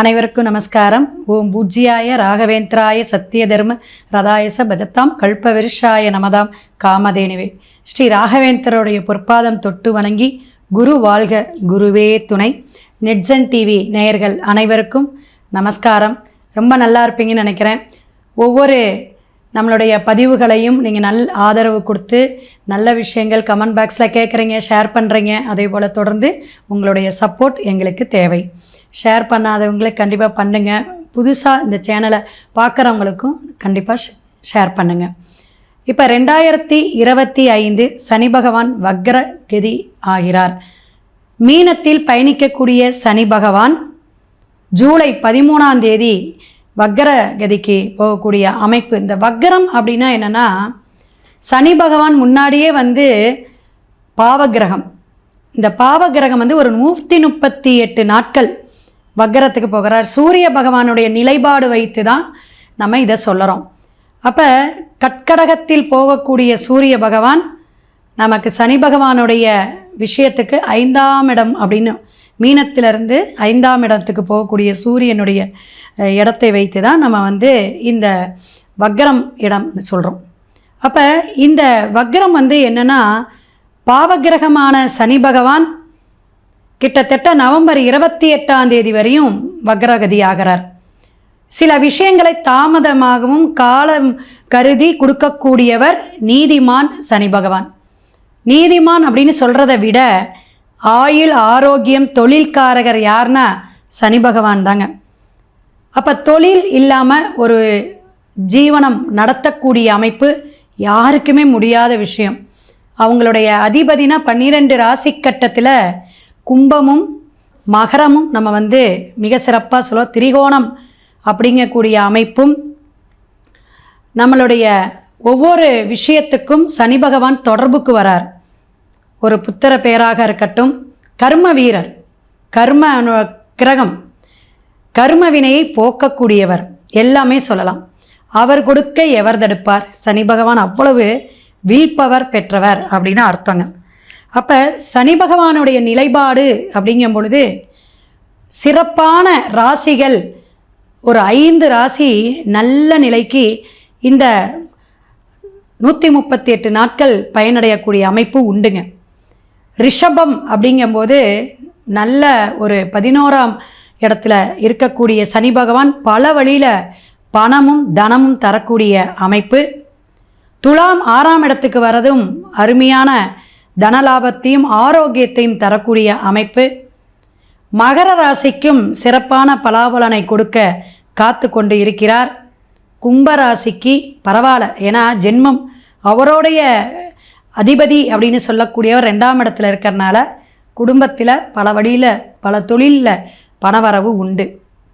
அனைவருக்கும் நமஸ்காரம். ஓம் பூஜ்யாய ராகவேந்திராய சத்திய தர்ம ரதாயச பஜத்தாம் கல்பவிருஷாய நமதாம் காமதேனுவே. ஸ்ரீ ராகவேந்தருடைய பொற்பாதம் தொட்டு வணங்கி குரு வாழ்க குருவே துணை. நெட்ஸன் டிவி நேயர்கள் அனைவருக்கும் நமஸ்காரம். ரொம்ப நல்லா இருப்பீங்கன்னு நினைக்கிறேன். ஒவ்வொரு நம்மளுடைய பதிவுகளையும் நீங்கள் நல் ஆதரவு கொடுத்து நல்ல விஷயங்கள் கமெண்ட் பாக்ஸில் கேட்குறீங்க ஷேர் பண்ணுறீங்க அதே போல் தொடர்ந்து உங்களுடைய சப்போர்ட் எங்களுக்கு தேவை. ஷேர் பண்ணாதவங்களே கண்டிப்பாக பண்ணுங்கள் புதுசாக இந்த சேனலை பார்க்குறவங்களுக்கும் கண்டிப்பாக ஷேர் பண்ணுங்கள் இப்போ ரெண்டாயிரத்தி இருபத்தி ஐந்து சனி பகவான் வக்ர கதி ஆகிறார். மீனத்தில் பயணிக்கக்கூடிய சனி பகவான் ஜூலை பதிமூணாம் தேதி வக்கர கதிக்கு போகக்கூடிய அமைப்பு. இந்த வக்கரம் அப்படின்னா என்னென்னா சனி பகவான் முன்னாடியே வந்து பாவகிரகம் இந்த பாவகிரகம் வந்து ஒரு நூற்றி முப்பத்தி எட்டு நாட்கள் வக்கரத்துக்கு போகிறார். சூரிய பகவானுடைய நிலைப்பாடு வைத்து தான் நம்ம இதை சொல்லுறோம். அப்போ கட்கடகத்தில் போகக்கூடிய சூரிய பகவான் நமக்கு சனி பகவானுடைய விஷயத்துக்கு ஐந்தாம் இடம் அப்படின்னு மீனத்திலிருந்து ஐந்தாம் இடத்துக்கு போகக்கூடிய சூரியனுடைய இடத்தை வைத்து தான் நம்ம வந்து இந்த வக்ரம் இடம் சொல்கிறோம் அப்போ இந்த வக்ரம் வந்து என்னென்னா பாவகிரகமான சனி பகவான் கிட்டத்தட்ட நவம்பர் இருபத்தி எட்டாம் தேதி வரையும் வக்ரகதி ஆகிறார். சில விஷயங்களை தாமதமாகவும் காலம் கருதி கொடுக்கக்கூடியவர் நீதிமான் சனி பகவான். நீதிமான் அப்படின்னு சொல்கிறத விட ஆயுள் ஆரோக்கியம் தொழில்காரகர் யாருன்னா சனி பகவான் தாங்க. அப்போ தொழில் இல்லாமல் ஒரு ஜீவனம் நடத்தக்கூடிய அமைப்பு யாருக்குமே முடியாத விஷயம். அவங்களுடைய அதிபதினா பன்னிரெண்டு ராசி கட்டத்தில் கும்பமும் மகரமும் நம்ம வந்து மிக சிறப்பாக சொல்லுவோம் திரிகோணம் அப்படிங்கக்கூடிய அமைப்பும் நம்மளுடைய ஒவ்வொரு விஷயத்துக்கும் சனி பகவான் தொடர்புக்கு வரார். ஒரு புத்திர பேராக இருக்கட்டும் கர்ம வீரர் கர்ம அனு- கிரகம் கர்ம வினையை போக்கக்கூடியவர் எல்லாமே சொல்லலாம். அவர் கொடுக்க எவர் தடுப்பார்? சனி பகவான் அவ்வளவு வீழ்பவர் பெற்றவர் அப்படின்னு அர்த்தங்க. அப்போ சனி பகவானுடைய நிலைப்பாடு அப்படிங்கும் பொழுது சிறப்பான ராசிகள் ஒரு ஐந்து ராசி நல்ல நிலைக்கு இந்த நூற்றி முப்பத்தி எட்டு நாட்கள் பயனடையக்கூடிய அமைப்பு உண்டுங்க. ரிஷபம் அப்படிங்கும்போது நல்ல ஒரு பதினோராம் இடத்துல இருக்கக்கூடிய சனி பகவான் பல வழியில் பணமும் தனமும் தரக்கூடிய அமைப்பு. துலாம் ஆறாம் இடத்துக்கு வரதும் அருமையான தனலாபத்தையும் ஆரோக்கியத்தையும் தரக்கூடிய அமைப்பு. மகர ராசிக்கும் சிறப்பான பலாபலனை கொடுக்க காத்து கொண்டு இருக்கிறார். கும்பராசிக்கு பரவாயில்ல. ஏன்னா ஜென்மம் அவருடைய அதிபதி அப்படின்னு சொல்லக்கூடியவர் ரெண்டாம் இடத்துல இருக்கிறனால குடும்பத்தில் பல வழியில் பல தொழிலில் பணவரவு உண்டு.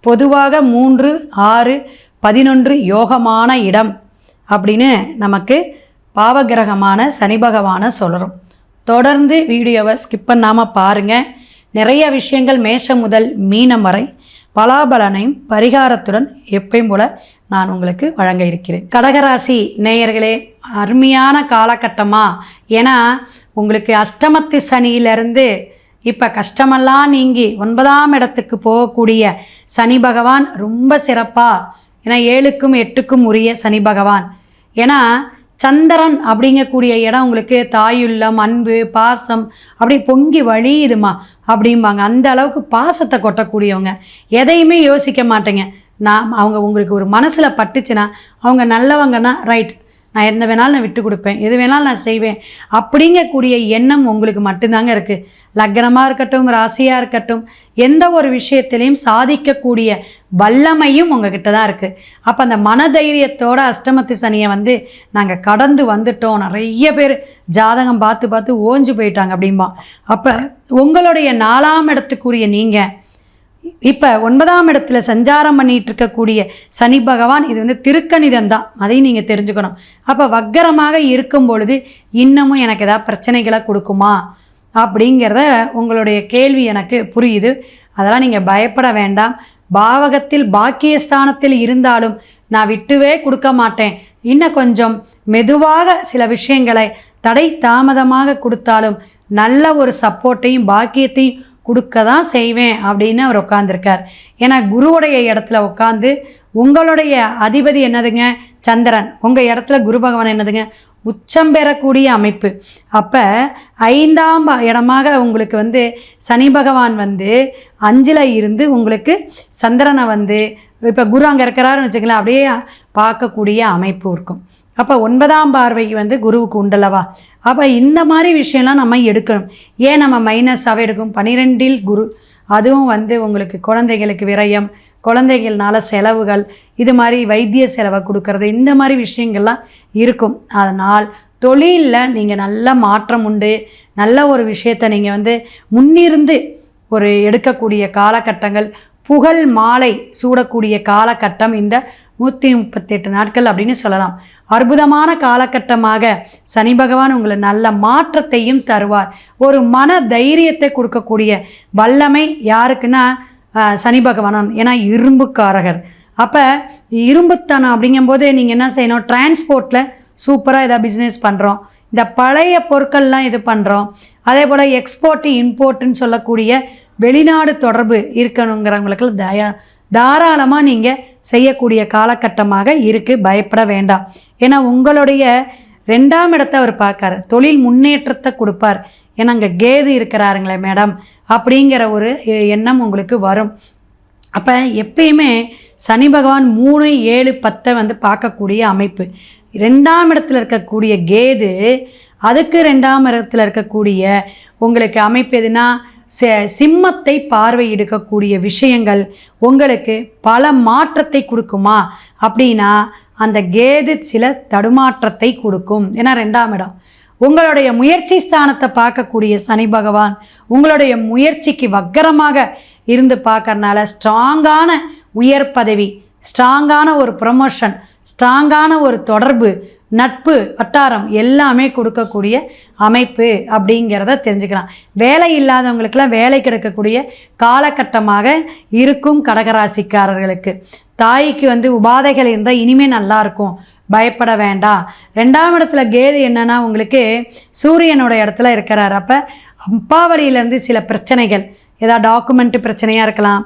பொதுவாக மூன்று ஆறு பதினொன்று யோகமான இடம் அப்படின்னு நமக்கு பாவகிரகமான சனி பகவானை சொல்கிறோம் தொடர்ந்து வீடியோவை ஸ்கிப் பண்ணாமல் பாருங்கள் நிறைய விஷயங்கள் மேஷம் முதல் மீனம் வரை பலாபலனையும் பரிகாரத்துடன் எப்பயும் போல நான் உங்களுக்கு வழங்க இருக்கிறேன். கடகராசி நேயர்களே அருமையான காலகட்டமாக ஏன்னா உங்களுக்கு அஷ்டமத்து சனியிலிருந்து இப்போ கஷ்டமெல்லாம் நீங்கி ஒன்பதாம் இடத்துக்கு போகக்கூடிய சனி பகவான் ரொம்ப சிறப்பாக ஏன்னா ஏழுக்கும் எட்டுக்கும் உரிய சனி பகவான். ஏன்னா சந்திரன் அப்படிங்கக்கூடிய இடம் உங்களுக்கு தாயுள்ளம் அன்பு பாசம் அப்படி பொங்கி வழியுதுமா அப்படிம்பாங்க. அந்த அளவுக்கு பாசத்தை கொட்டக்கூடியவங்க. எதையுமே யோசிக்க மாட்டேங்க. நான் அவங்க உங்களுக்கு ஒரு மனசில் பட்டுச்சுன்னா அவங்க நல்லவங்கன்னா ரைட் நான் என்ன வேணாலும் நான் விட்டு கொடுப்பேன். எது வேணாலும் நான் செய்வேன். அப்படிங்கக்கூடிய எண்ணம் உங்களுக்கு மட்டும்தாங்க இருக்குது லக்னமாக இருக்கட்டும் ராசியாக இருக்கட்டும் எந்த ஒரு விஷயத்திலையும் சாதிக்கக்கூடிய வல்லமையும் உங்ககிட்ட தான் இருக்குது அப்போ அந்த மனதைரியத்தோட அஷ்டமத்து சனியை வந்து நாங்கள் கடந்து வந்துட்டோம். நிறைய பேர் ஜாதகம் பார்த்து பார்த்து ஓஞ்சு போயிட்டாங்க அப்படிம்பா. அப்போ உங்களுடைய நாலாம் இடத்துக்குரிய நீங்கள் இப்போ ஒன்பதாம் இடத்துல சஞ்சாரம் பண்ணிட்டு இருக்கக்கூடிய சனி பகவான் இது வந்து திருக்கணிதம் தான். அதையும் நீங்கள் தெரிஞ்சுக்கணும். அப்போ வக்கரமாக இருக்கும் பொழுது இன்னமும் எனக்கு ஏதாவது பிரச்சனைகளை கொடுக்குமா? அப்படிங்கிறத உங்களுடைய கேள்வி எனக்கு புரியுது. அதெல்லாம் நீங்கள் பயப்பட வேண்டாம். பாவகத்தில் பாக்கியஸ்தானத்தில் இருந்தாலும் நான் விட்டுவே கொடுக்க மாட்டேன். இன்னும் கொஞ்சம் மெதுவாக சில விஷயங்களை தடை தாமதமாக கொடுத்தாலும் நல்ல ஒரு சப்போர்ட்டையும் பாக்கியத்தையும் கொடுக்க தான் செய்வேன் அப்படின்னு அவர் உட்காந்துருக்கார் ஏன்னா குருவுடைய இடத்துல உட்காந்து உங்களுடைய அதிபதி என்னதுங்க? சந்திரன். உங்கள் இடத்துல குரு பகவான் என்னதுங்க? உச்சம் பெறக்கூடிய அமைப்பு. அப்போ ஐந்தாம் இடமாக உங்களுக்கு வந்து சனி பகவான் வந்து அஞ்சில் இருந்து உங்களுக்கு சந்திரனை வந்து இப்போ குரு அங்கே இருக்கிறாருன்னு வச்சுக்கலாம் அப்படியே பார்க்கக்கூடிய அமைப்பு இருக்கும். அப்போ ஒன்பதாம் பார்வைக்கு வந்து குருவுக்கு உண்டல்லவா? அப்போ இந்த மாதிரி விஷயம்லாம் நம்ம எடுக்கணும். ஏன் நம்ம மைனஸாகவே எடுக்கும் பனிரெண்டில் குரு. அதுவும் வந்து உங்களுக்கு குழந்தைகளுக்கு விரயம் குழந்தைகள்னால செலவுகள் இது மாதிரி வைத்திய செலவை கொடுக்கறது இந்த மாதிரி விஷயங்கள்லாம் இருக்கும். அதனால் தொழிலில் நீங்கள் நல்ல மாற்றம் உண்டு. நல்ல ஒரு விஷயத்தை நீங்கள் வந்து முன்னிருந்து ஒரு எடுக்கக்கூடிய காலகட்டங்கள் புகழ் மாலை சூடக்கூடிய காலகட்டம் இந்த நூற்றி முப்பத்தெட்டு நாட்கள் அப்படின்னு சொல்லலாம். அற்புதமான காலகட்டமாக சனி பகவான் உங்களை நல்ல மாற்றத்தையும் தருவார். ஒரு மன தைரியத்தை கொடுக்கக்கூடிய வல்லமை யாருக்குன்னா சனி பகவான் ஏன்னா இரும்புக்காரகர். அப்போ இரும்புத்தனம் அப்படிங்கும்போது நீங்கள் என்ன செய்யணும்? டிரான்ஸ்போர்ட்டில் சூப்பராக எதாவது பிஸ்னஸ் பண்ணுறோம் இந்த பழைய பொருட்கள்லாம் இது பண்ணுறோம் அதே போல் எக்ஸ்போர்ட்டு இம்போர்ட்டுன்னு சொல்லக்கூடிய வெளிநாடு தொடர்பு இருக்கணுங்கிறவங்களுக்கு தயா தாராளமாக நீங்கள் செய்யக்கூடிய காலகட்டமாக இருக்குது பயப்பட வேண்டாம். ஏன்னா உங்களுடைய ரெண்டாம் இடத்த அவர் பார்க்காரு. தொழில் முன்னேற்றத்தை கொடுப்பார். ஏன்னா அங்கே கேது இருக்கிறாருங்களே மேடம் அப்படிங்கிற ஒரு எண்ணம் உங்களுக்கு வரும். அப்போ எப்பயுமே சனி பகவான் மூணு ஏழு பத்தை வந்து பார்க்கக்கூடிய அமைப்பு. ரெண்டாம் இடத்துல இருக்கக்கூடிய கேது அதுக்கு ரெண்டாம் இடத்துல இருக்கக்கூடிய உங்களுக்கு அமைப்பு எதுனா சிம்மத்தை பார்வையிடுக்கக்கூடிய விஷயங்கள் உங்களுக்கு பல மாற்றத்தை கொடுக்குமா? அப்படின்னா அந்த கேது சில தடுமாற்றத்தை கொடுக்கும். ஏன்னா ரெண்டாம் இடம். உங்களுடைய முயற்சி ஸ்தானத்தை பார்க்கக்கூடிய சனி பகவான் உங்களுடைய முயற்சிக்கு வக்கரமாக இருந்து பார்க்கறனால ஸ்ட்ராங்கான உயர் பதவி ஸ்ட்ராங்கான ஒரு ப்ரமோஷன் ஸ்ட்ராங்கான ஒரு தொடர்பு நட்பு வட்டாரம் எல்லாமே கொடுக்கக்கூடிய அமைப்பு அப்படிங்கிறத தெரிஞ்சுக்கலாம். வேலை இல்லாதவங்களுக்கெல்லாம் வேலை கிடைக்கக்கூடிய காலகட்டமாக இருக்கும் கடகராசிக்காரர்களுக்கு. தாய்க்கு வந்து உபாதைகள் இருந்தால் இனிமேல் நல்லா இருக்கும். பயப்பட வேண்டாம். ரெண்டாம் இடத்துல கேது என்னென்னா உங்களுக்கு சூரியனோட இடத்துல இருக்கிறார். அப்போ அப்பாவளியிலேருந்து சில பிரச்சனைகள் ஏதாவது டாக்குமெண்ட் பிரச்சனையாக இருக்கலாம்.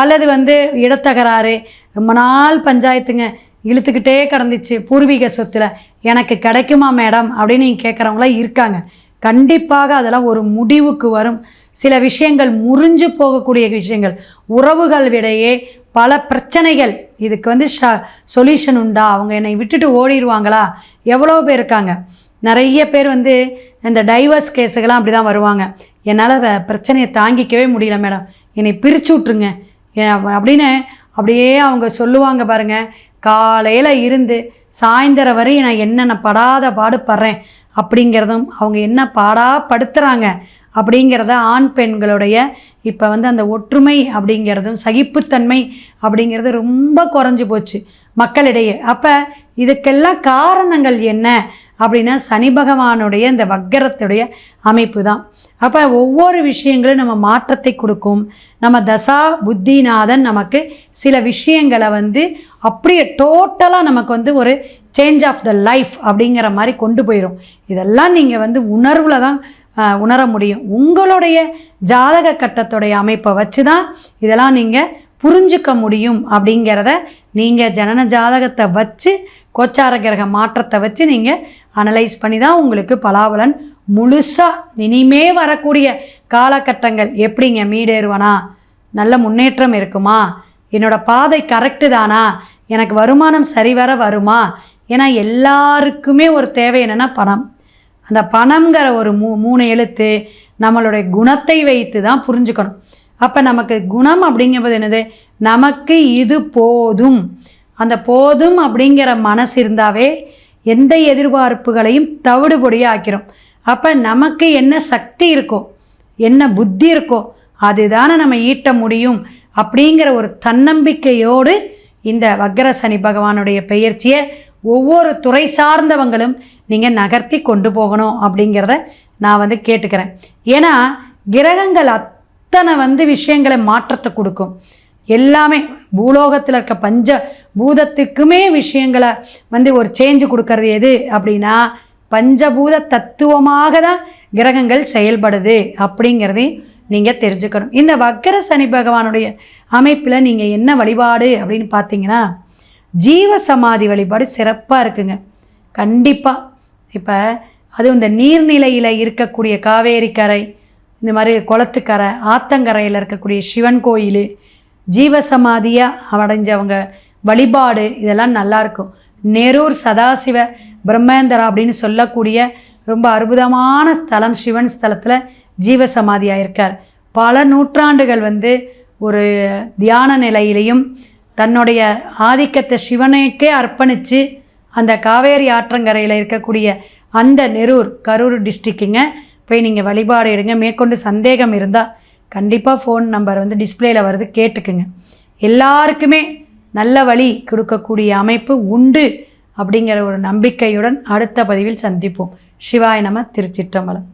அல்லது வந்து இடத்தகராறு ரொம்ப நாள் பஞ்சாயத்துங்க இழுத்துக்கிட்டே கடந்துச்சு பூர்வீக சொத்துல. எனக்கு கிடைக்குமா மேடம்? அப்படின்னு நீங்கள் கேட்குறவங்களாம் இருக்காங்க. கண்டிப்பாக அதெல்லாம் ஒரு முடிவுக்கு வரும். சில விஷயங்கள் முறிஞ்சு போகக்கூடிய விஷயங்கள். உறவுகளிடையே பல பிரச்சனைகள். இதுக்கு வந்து ஷ சொல்யூஷன் உண்டா? அவங்க என்னை விட்டுட்டு ஓடிடுவாங்களா? எவ்வளோ பேர் இருக்காங்க? நிறைய பேர் வந்து இந்த டைவர்ஸ் கேஸுக்கெல்லாம் அப்படி தான் வருவாங்க. என்னால் பிரச்சனையை தாங்கிக்கவே முடியல மேடம். என்னை பிரித்து விட்ருங்க அப்படின்னு அப்படியே அவங்க சொல்லுவாங்க பாருங்க காலையில் இருந்து சாயந்தரம் வரை நான் என்னென்ன படாத பாடுபடுறேன் அப்படிங்கிறதும் அவங்க என்ன பாடா படுத்துகிறாங்க அப்படிங்கிறத ஆண் பெண்களுடைய இப்போ வந்து அந்த ஒற்றுமை அப்படிங்கிறதும் சகிப்புத்தன்மை அப்படிங்கிறது ரொம்ப குறைஞ்சி போச்சு மக்களிடையே. அப்போ இதுக்கெல்லாம் காரணங்கள் என்ன? அப்படின்னா சனி பகவானுடைய இந்த வக்கரத்துடைய அமைப்பு தான் அப்போ ஒவ்வொரு விஷயங்களும் நம்ம மாற்றத்தை கொடுக்கும். நம்ம தசா புத்திநாதன் நமக்கு சில விஷயங்களை வந்து அப்படியே டோட்டலாக நமக்கு வந்து ஒரு சேஞ்ச் ஆஃப் த லைஃப் அப்படிங்கிற மாதிரி கொண்டு போயிடும் இதெல்லாம் நீங்கள் வந்து உணர்வில் தான் உணர முடியும். உங்களுடைய ஜாதக கட்டத்துடைய அமைப்பை வச்சு தான் இதெல்லாம் நீங்கள் புரிஞ்சுக்க முடியும் அப்படிங்கிறத நீங்கள் ஜனன ஜாதகத்தை வச்சு கோச்சார கிரக மாற்றத்தை வச்சு நீங்கள் அனலைஸ் பண்ணி தான் உங்களுக்கு பலாபலன் முழுசாக இனிமே வரக்கூடிய காலகட்டங்கள். எப்படிங்க? மீடேறுவனா நல்ல முன்னேற்றம் இருக்குமா? என்னோட பாதை கரெக்டு தானா? எனக்கு வருமானம் சரிவர வருமா? ஏன்னா எல்லாருக்குமே ஒரு தேவை என்னென்னா பணம். அந்த பணங்கிற ஒரு மூ மூணு எழுத்து நம்மளுடைய குணத்தை வைத்து தான் புரிஞ்சுக்கணும். அப்போ நமக்கு குணம் அப்படிங்கும்போது என்னது? நமக்கு இது போதும். அந்த போதும் அப்படிங்கிற மனசு இருந்தாவே எந்த எதிர்பார்ப்புகளையும் தவிடுபொடியாக ஆக்கிறோம் அப்போ நமக்கு என்ன சக்தி இருக்கோ என்ன புத்தி இருக்கோ அதுதானே நம்ம ஈட்ட முடியும் அப்படிங்கிற ஒரு தன்னம்பிக்கையோடு இந்த வக்கர சனி பகவானுடைய பெயர்ச்சியை ஒவ்வொரு துறை சார்ந்தவங்களும் நீங்கள் நகர்த்தி கொண்டு போகணும் அப்படிங்கிறத நான் வந்து கேட்டுக்கிறேன். ஏன்னா கிரகங்கள் அத்தனை வந்து விஷயங்களை மாற்றத்தை கொடுக்கும். எல்லாமே பூலோகத்தில் இருக்க பஞ்ச பூதத்துக்குமே விஷயங்களை வந்து ஒரு சேஞ்சு கொடுக்கறது எது அப்படின்னா பஞ்சபூத தத்துவமாக தான் கிரகங்கள் செயல்படுது அப்படிங்கிறதையும் நீங்கள் தெரிஞ்சுக்கணும். இந்த வக்கர சனி பகவானுடைய அமைப்பில் நீங்கள் என்ன வழிபாடு அப்படின்னு பார்த்தீங்கன்னா ஜீவ சமாதி வழிபாடு சிறப்பாக இருக்குங்க. கண்டிப்பாக இப்போ அதுவும் இந்த நீர்நிலையில் இருக்கக்கூடிய காவேரி கரை இந்த மாதிரி குளத்துக்கரை ஆத்தங்கரையில் இருக்கக்கூடிய சிவன் கோயில் ஜீவசமாதியாக அடைஞ்சவங்க. வழிபாடு இதெல்லாம் நல்லாயிருக்கும் நெரூர் சதாசிவ பிரம்மேந்திரா அப்படின்னு சொல்லக்கூடிய ரொம்ப அற்புதமான ஸ்தலம் சிவன் ஸ்தலத்தில் ஜீவசமாதியாக இருக்கார். பல நூற்றாண்டுகள் வந்து ஒரு தியான நிலையிலையும் தன்னுடைய ஆதிக்கத்தை சிவனுக்கே அர்ப்பணித்து அந்த காவேரி ஆற்றங்கரையில் இருக்கக்கூடிய அந்த நெரூர் கரூர் டிஸ்ட்ரிக்குங்க போய் நீங்கள் வழிபாடு எடுங்க. மேற்கொண்டு சந்தேகம் இருந்தால் கண்டிப்பாக ஃபோன் நம்பர் வந்து டிஸ்பிளேயில் வருது கேட்டுக்குங்க. எல்லாருக்குமே நல்ல வழி கொடுக்கக்கூடிய அமைப்பு உண்டு அப்படிங்கிற ஒரு நம்பிக்கையுடன் அடுத்த பதிவில் சந்திப்போம். சிவாய் நம திருச்சிற்றம்பலம்.